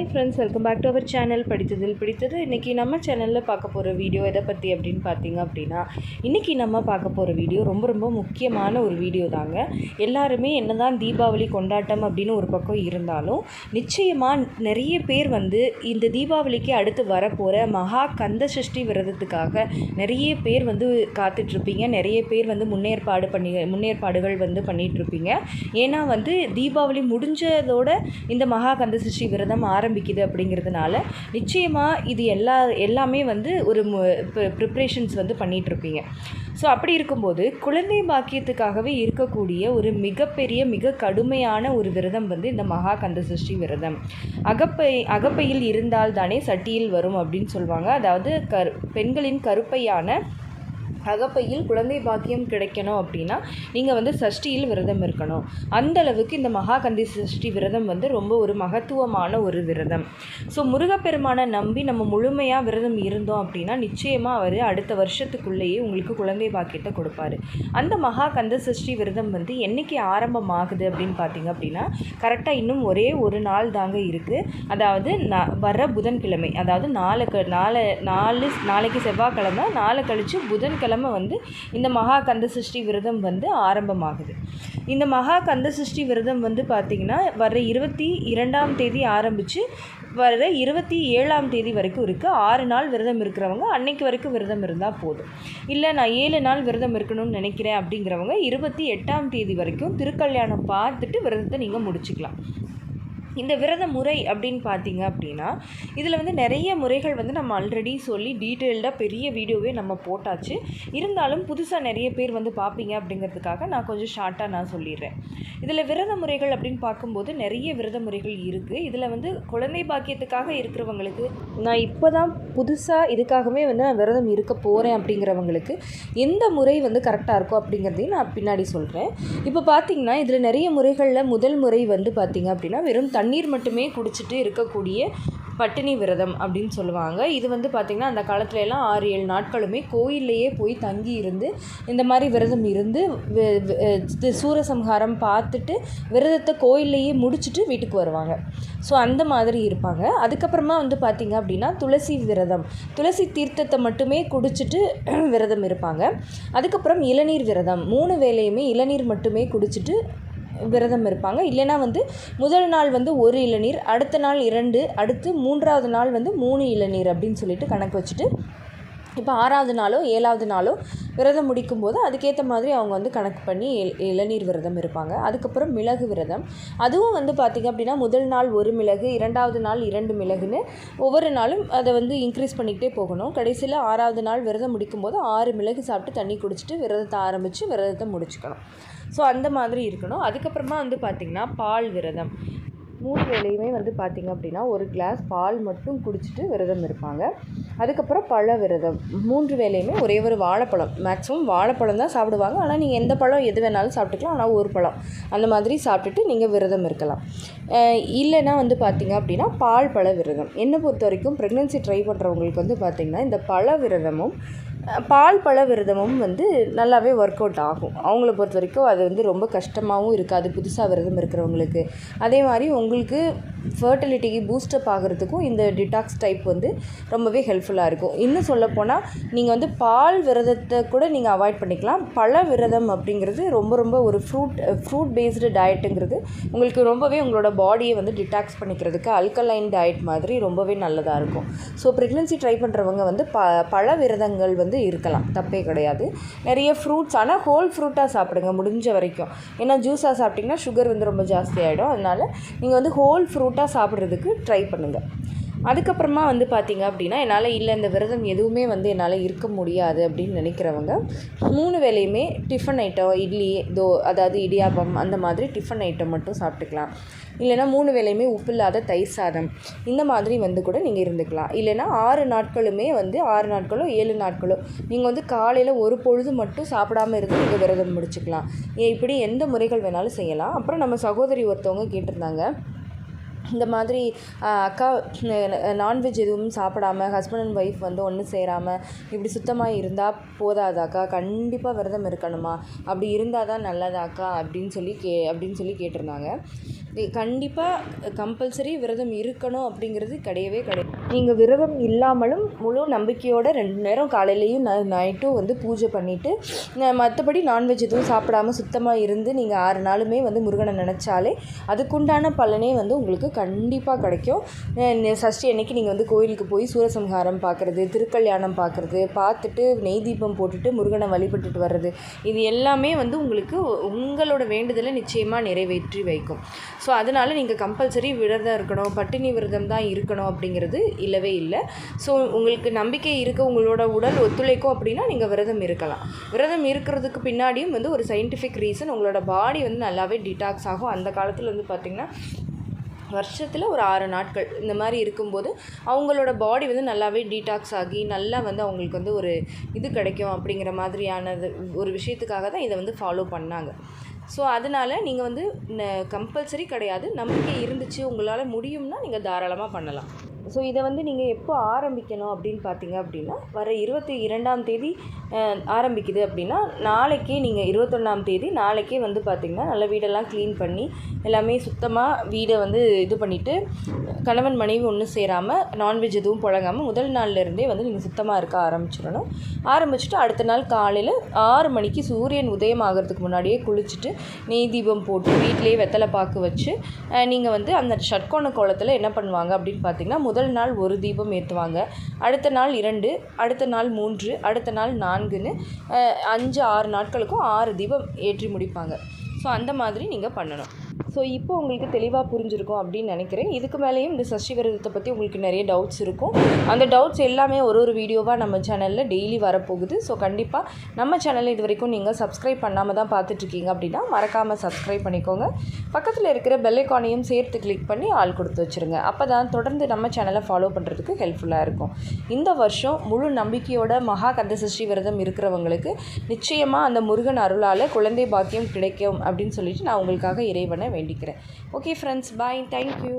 Hi friends welcome back to our channel படித்ததில் பிடித்தது. இன்றைக்கி நம்ம சேனலில் பார்க்க போகிற வீடியோ எதை பற்றி அப்படின்னு பார்த்தீங்க அப்படின்னா இன்றைக்கி நம்ம பார்க்க போகிற வீடியோ ரொம்ப ரொம்ப முக்கியமான ஒரு வீடியோ தாங்க. எல்லாருமே என்னதான் தீபாவளி கொண்டாட்டம் அப்படின்னு ஒரு பக்கம் இருந்தாலும் நிச்சயமாக நிறைய பேர் வந்து இந்த தீபாவளிக்கு அடுத்து வரப்போகிற மகா கந்த சஷ்டி விரதத்துக்காக நிறைய பேர் வந்து காத்துட்ருப்பீங்க. நிறைய பேர் வந்து முன்னேற்பாடு பண்ணி முன்னேற்பாடுகள் வந்து பண்ணிகிட்ருப்பீங்க ஏன்னா வந்து தீபாவளி முடிஞ்சதோட இந்த மகா கந்த சஷ்டி விரதம் ஆரம்பிக்குது அப்படிங்கிறதுனால நிச்சயமாக இது எல்லா எல்லாமே வந்து ஒரு ப்ரிப்ரேஷன்ஸ் வந்து பண்ணிகிட்ருப்பீங்க ஸோ அப்படி இருக்கும்போது குழந்தை பாக்கியத்துக்காகவே இருக்கக்கூடிய ஒரு மிகப்பெரிய மிக கடுமையான ஒரு விரதம் வந்து இந்த மகா கந்த சஷ்டி விரதம். அகப்பை அகப்பையில் இருந்தால் தானே சட்டியில் வரும் அப்படின்னு சொல்லுவாங்க. அதாவது கரு பெண்களின் கருப்பையான அகப்பையில் குழந்தை பாக்கியம் கிடைக்கணும் அப்படின்னா நீங்கள் வந்து சஷ்டியில் விரதம் இருக்கணும். அந்த அளவுக்கு இந்த மகாகந்தி சஷ்டி விரதம் வந்து ரொம்ப ஒரு மகத்துவமான ஒரு விரதம். ஸோ முருகப்பெருமானை நம்பி நம்ம முழுமையாக விரதம் இருந்தோம் அப்படின்னா நிச்சயமாக அவர் அடுத்த வருஷத்துக்குள்ளேயே உங்களுக்கு குழந்தை பாக்கியத்தை கொடுப்பாரு. அந்த மகா கந்த சஷ்டி விரதம் வந்து என்றைக்கு ஆரம்பமாகுது அப்படின்னு பார்த்தீங்க அப்படின்னா கரெக்டாக இன்னும் ஒரே ஒரு நாள் தாங்க இருக்குது அதாவது ந வர புதன்கிழமை. அதாவது நாலு க நாலு நாலு நாளைக்கு செவ்வாய்க்கிழமை நாளை கழித்து புதன்கிழமை கிழமை வந்து இந்த மகா கந்த சஷ்டி விரதம் வந்து ஆரம்பமாகுது. இந்த மகா கந்த சஷ்டி விரதம் வந்து பார்த்திங்கன்னா வர இருபத்தி இரண்டாம் தேதி ஆரம்பித்து வர இருபத்தி ஏழாம் தேதி வரைக்கும் இருக்குது ஆறு நாள் விரதம் இருக்கிறவங்க அன்னைக்கு வரைக்கும் விரதம் இருந்தால் போதும். இல்லை நான் ஏழு நாள் விரதம் இருக்கணும்னு நினைக்கிறேன் அப்படிங்கிறவங்க இருபத்தி எட்டாம் தேதி வரைக்கும் திருக்கல்யாணம் பார்த்துட்டு விரதத்தை நீங்கள் முடிச்சுக்கலாம். இந்த விரத முறை அப்படின்னு பார்த்தீங்க அப்படின்னா இதில் வந்து நிறைய முறைகள் வந்து நம்ம ஆல்ரெடி சொல்லி டீட்டெயில்டாக பெரிய வீடியோவே நம்ம போட்டாச்சு. இருந்தாலும் புதுசாக நிறைய பேர் வந்து பார்ப்பீங்க அப்படிங்கிறதுக்காக நான் கொஞ்சம் ஷார்ட்டாக நான் சொல்லிடுறேன். இதில் விரத முறைகள் அப்படின்னு பார்க்கும்போது நிறைய விரத முறைகள் இருக்குது இதில் வந்து குழந்தை பாக்கியத்துக்காக இருக்கிறவங்களுக்கு நான் இப்போ தான் புதுசாக இதுக்காகவே வந்து நான் விரதம் இருக்க போகிறேன் அப்படிங்கிறவங்களுக்கு எந்த முறை வந்து கரெக்டாக இருக்கும் அப்படிங்கிறதையும் நான் பின்னாடி சொல்கிறேன் இப்போ பார்த்தீங்கன்னா இதில் நிறைய முறைகளில் முதல் முறை வந்து பார்த்திங்க அப்படின்னா வெறும் தண்ணீர் மட்டுமே குடிச்சிட்டு இருக்கக்கூடிய பட்டினி விரதம் அப்படின்னு சொல்லுவாங்க. இது வந்து பார்த்திங்கன்னா அந்த காலத்துல எல்லாம் ஆறு ஏழு நாட்களுமே கோயில்லையே போய் தங்கி இருந்து இந்த மாதிரி விரதம் இருந்து சூரசம்ஹாரம் பார்த்துட்டு விரதத்தை கோயில்லையே முடிச்சுட்டு வீட்டுக்கு வருவாங்க. ஸோ அந்த மாதிரி இருப்பாங்க. அதுக்கப்புறமா வந்து பார்த்திங்க அப்படின்னா துளசி விரதம். துளசி தீர்த்தத்தை மட்டுமே குடிச்சிட்டு விரதம் இருப்பாங்க. அதுக்கப்புறம் இளநீர் விரதம். மூணு வேலையுமே இளநீர் மட்டுமே குடிச்சிட்டு விரதம் இருப்பாங்க. இல்லைனா வந்து முதல் நாள் வந்து ஒரு இளநீர் அடுத்த நாள் இரண்டு அடுத்து மூன்றாவது நாள் வந்து மூணு இளநீர் அப்படின்னு சொல்லிட்டு கணக்கு வச்சுட்டு இப்போ ஆறாவது நாளோ ஏழாவது நாளோ விரதம் முடிக்கும்போது அதுக்கேற்ற மாதிரி அவங்க வந்து கணக்கு பண்ணி இளநீர் விரதம் இருப்பாங்க. அதுக்கப்புறம் மிளகு விரதம். அதுவும் வந்து பார்த்திங்க அப்படின்னா முதல் நாள் ஒரு மிளகு இரண்டாவது நாள் இரண்டு மிளகுன்னு ஒவ்வொரு நாளும் அதை வந்து இன்க்ரீஸ் பண்ணிக்கிட்டே போகணும். கடைசியில் ஆறாவது நாள் விரதம் முடிக்கும்போது ஆறு மிளகு சாப்பிட்டு தண்ணி குடிச்சிட்டு விரதத்தை ஆரம்பித்து விரதத்தை முடிச்சுக்கணும். ஸோ அந்த மாதிரி இருக்கணும். அதுக்கப்புறமா வந்து பார்த்திங்கன்னா பால் விரதம். மூணு வேலையுமே வந்து பார்த்திங்க அப்படின்னா ஒரு கிளாஸ் பால் மட்டும் குடிச்சிட்டு விரதம் இருப்பாங்க. அதுக்கப்புறம் பழ விரதம். மூன்று வேலையுமே ஒரே ஒரு வாழைப்பழம். மேக்ஸிமம் வாழைப்பழம் தான் சாப்பிடுவாங்க. ஆனால் நீங்கள் எந்த பழம் எது வேணாலும் சாப்பிட்டுக்கலாம். ஆனால் ஒரு பழம். அந்த மாதிரி சாப்பிட்டுட்டு நீங்கள் விரதம் இருக்கலாம். இல்லைன்னா வந்து பார்த்திங்க அப்படின்னா பால் பழ விரதம். என்னை பொறுத்த வரைக்கும் ப்ரெக்னென்சி ட்ரை பண்ணுறவங்களுக்கு வந்து பார்த்திங்கன்னா இந்த பழ விரதமும் பால் பழ விரதமும் வந்து நல்லாவே ஒர்க் அவுட் ஆகும். அவங்கள பொறுத்த வரைக்கும் அது வந்து ரொம்ப கஷ்டமாகவும் இருக்காது. புதுசாக விரதம் இருக்கிறவங்களுக்கு. அதே மாதிரி உங்களுக்கு ஃபர்டிலிட்டிக்கு பூஸ்டப் ஆகிறதுக்கும் இந்த டிடாக்ஸ் டைப் வந்து ரொம்பவே ஹெல்ப்ஃபுல்லாக இருக்கும். இன்னும் சொல்லப்போனால் நீங்கள் வந்து பால் விரதத்தை கூட நீங்கள் அவாய்ட் பண்ணிக்கலாம். பழ விரதம் அப்படிங்கிறது ரொம்ப ரொம்ப ஒரு ஃப்ரூட் ஃப்ரூட் பேஸ்டு டயட்டுங்கிறது உங்களுக்கு ரொம்பவே உங்களோட பாடியை வந்து டிடாக்ஸ் பண்ணிக்கிறதுக்கு அல்கலைன் டயட் மாதிரி ரொம்பவே நல்லதாக இருக்கும். ஸோ ப்ரெக்னென்சி ட்ரை பண்ணுறவங்க வந்து ப பழ விரதங்கள் வந்து இருக்கலாம். தப்பே கிடையாது. நிறைய ஃப்ரூட்ஸ் ஆனால் ஹோல் ஃப்ரூட்டாக சாப்பிடுங்க முடிஞ்ச வரைக்கும். ஏன்னா ஜூஸாக சாப்பிட்டிங்கன்னா சுகர் வந்து ரொம்ப ஜாஸ்தி ஆகிடும் அதனால் நீங்கள் வந்து ஹோல் ஃப்ரூட் ஃப்ரூட்டாக சாப்பிட்றதுக்கு ட்ரை பண்ணுங்கள் அதுக்கப்புறமா வந்து பார்த்திங்க அப்படின்னா என்னால் இல்லை இந்த விரதம் எதுவுமே வந்து என்னால் இருக்க முடியாது அப்படின்னு நினைக்கிறவங்க மூணு வேலையுமே டிஃபன் ஐட்டம் இட்லி தோ அதாவது இடியாப்பம் அந்த மாதிரி டிஃபன் ஐட்டம் மட்டும் சாப்பிட்டுக்கலாம். இல்லைனா மூணு வேலையுமே உப்பு இல்லாத தயிர் சாதம் இந்த மாதிரி வந்து கூட நீங்கள் இருந்துக்கலாம். இல்லைனா ஆறு நாட்களுமே வந்து ஆறு நாட்களோ ஏழு நாட்களோ நீங்கள் வந்து காலையில் ஒரு பொழுது மட்டும் சாப்பிடாமல் இருந்து நீங்கள் விரதம் முடிச்சுக்கலாம். இப்படி எந்த முறைகள் வேணாலும் செய்யலாம். அப்புறம் நம்ம சகோதரி ஒருத்தவங்க கேட்டிருந்தாங்க இந்த மாதிரி அக்கா நான்வெஜ் எதுவும் சாப்பிடாம ஹஸ்பண்ட் அண்ட் ஒய்ஃப் வந்து ஒன்று சேராமல் இப்படி சுத்தமாக இருந்தால் போதாதாக்கா கண்டிப்பாக விரதம் இருக்கணுமா? அப்படி இருந்தால் தான் நல்லதாக்கா அப்படின்னு சொல்லி கே அப்படின்னு சொல்லி கேட்டிருந்தாங்க. கண்டிப்பாக கம்பல்சரி விரதம் இருக்கணும் அப்படிங்கிறது கிடையவே கிடையாது. நீங்கள் விரதம் இல்லாமலும் முழு நம்பிக்கையோடு ரெண்டு நேரம் காலையிலையும் ந நைட்டும் வந்து பூஜை பண்ணிவிட்டு மற்றபடி நான்வெஜ் எதுவும் சாப்பிடாம சுத்தமாக இருந்து நீங்கள் ஆறு நாளுமே வந்து முருகனை நினச்சாலே அதுக்குண்டான பலனே வந்து உங்களுக்கு கண்டிப்பாக கிடைக்கும். சஷ்டி அன்னைக்கு நீங்கள் வந்து கோயிலுக்கு போய் சூரசம்ஹாரம் பார்க்குறது திருக்கல்யாணம் பார்க்குறது பார்த்துட்டு நெய் தீபம் போட்டுட்டு முருகனை வழிபட்டுட்டு வர்றது இது எல்லாமே வந்து உங்களுக்கு உங்களோட வேண்டுதலை நிச்சயமாக நிறைவேற்றி வைக்கும். ஸோ அதனால் நீங்கள் கம்பல்சரி விரதம் இருக்கணும் பட்டினி விரதம் தான் இருக்கணும் அப்படிங்கிறது இல்லவே இல்லை. ஸோ உங்களுக்கு நம்பிக்கை இருக்க உங்களோட உடல் ஒத்துழைக்கும் அப்படின்னா நீங்கள் விரதம் இருக்கலாம். விரதம் இருக்கிறதுக்கு பின்னாடியும் வந்து ஒரு சயின்டிஃபிக் ரீசன் உங்களோட பாடி வந்து நல்லாவே டிடாக்ஸ் ஆகும். அந்த காலத்தில் வந்து பார்த்திங்கன்னா வருஷத்தில் ஒரு ஆறு நாட்கள் இந்த மாதிரி இருக்கும்போது அவங்களோட பாடி வந்து நல்லாவே டீடாக்ஸ் ஆகி நல்லா வந்து அவங்களுக்கு வந்து ஒரு இது கிடைக்கும் அப்படிங்கிற மாதிரியானது ஒரு விஷயத்துக்காக தான் இதை வந்து ஃபாலோ பண்ணாங்க. ஸோ அதனால் நீங்கள் வந்து கம்பல்சரி கிடையாது. நம்பிக்கை இருந்துச்சு உங்களால் முடியும்னா நீங்கள் தாராளமாக பண்ணலாம். ஸோ இதை வந்து நீங்கள் எப்போ ஆரம்பிக்கணும் அப்படின்னு பார்த்தீங்க அப்படின்னா வர இருபத்தி இரண்டாம் தேதி ஆரம்பிக்குது அப்படின்னா நாளைக்கே நீங்கள் இருபத்தொன்னாம் தேதி நாளைக்கே வந்து பார்த்திங்கன்னா நல்ல வீடெல்லாம் க்ளீன் பண்ணி எல்லாமே சுத்தமாக வீடை வந்து இது பண்ணிவிட்டு கணவன் மனைவி ஒன்று சேராமல் நான்வெஜ் எதுவும் புழங்காமல் முதல் நாள்லேருந்தே வந்து நீங்கள் சுத்தமாக இருக்க ஆரம்பிச்சிடணும். ஆரம்பிச்சுட்டு அடுத்த நாள் காலையில் ஆறு மணிக்கு சூரியன் உதயம் ஆகிறதுக்கு முன்னாடியே குளிச்சுட்டு நெய் தீபம் போட்டு வீட்டிலேயே வெத்தலை பாக்கு வச்சு நீங்கள் வந்து அந்த ஷட்கோண கோலத்தில் என்ன பண்ணுவாங்க அப்படின்னு பார்த்தீங்கன்னா முதல் முதல் நாள் ஒரு தீபம் ஏற்றுவாங்க அடுத்த நாள் இரண்டு அடுத்த நாள் மூன்று அடுத்த நாள் நான்குன்னு அஞ்சு ஆறு நாட்களுக்கும் ஆறு தீபம் ஏற்றி முடிப்பாங்க. ஸோ அந்த மாதிரி நீங்கள் பண்ணணும். ஸோ இப்போ உங்களுக்கு தெளிவாக புரிஞ்சிருக்கும் அப்படின்னு நினைக்கிறேன். இதுக்கு மேலேயும் இந்த சஷ்டி விரதத்தை பற்றி உங்களுக்கு நிறைய டவுட்ஸ் இருக்கும். அந்த டவுட்ஸ் எல்லாமே ஒரு ஒரு வீடியோவாக நம்ம சேனலில் டெய்லி வரப்போகுது. ஸோ கண்டிப்பாக நம்ம சேனலில் இது வரைக்கும் நீங்கள் சப்ஸ்கிரைப் பண்ணாமல் தான் பார்த்துட்ருக்கீங்க அப்படின்னா மறக்காமல் சப்ஸ்கிரைப் பண்ணிக்கோங்க. பக்கத்தில் இருக்கிற பெல்லைக்கானையும் சேர்த்து கிளிக் பண்ணி ஆள் கொடுத்து வச்சுருங்க. அப்போ தான் தொடர்ந்து நம்ம சேனலை ஃபாலோ பண்ணுறதுக்கு ஹெல்ப்ஃபுல்லாக இருக்கும். இந்த வருஷம் முழு நம்பிக்கையோட மகா கந்த சஷ்டி விரதம் இருக்கிறவங்களுக்கு நிச்சயமாக அந்த முருகன் அருளால் குழந்தை பாக்கியம் கிடைக்கும் அப்படின்னு சொல்லிட்டு நான் உங்களுக்காக இறைவனை வேண்டிக்கிறேன். Okay friends bye thank you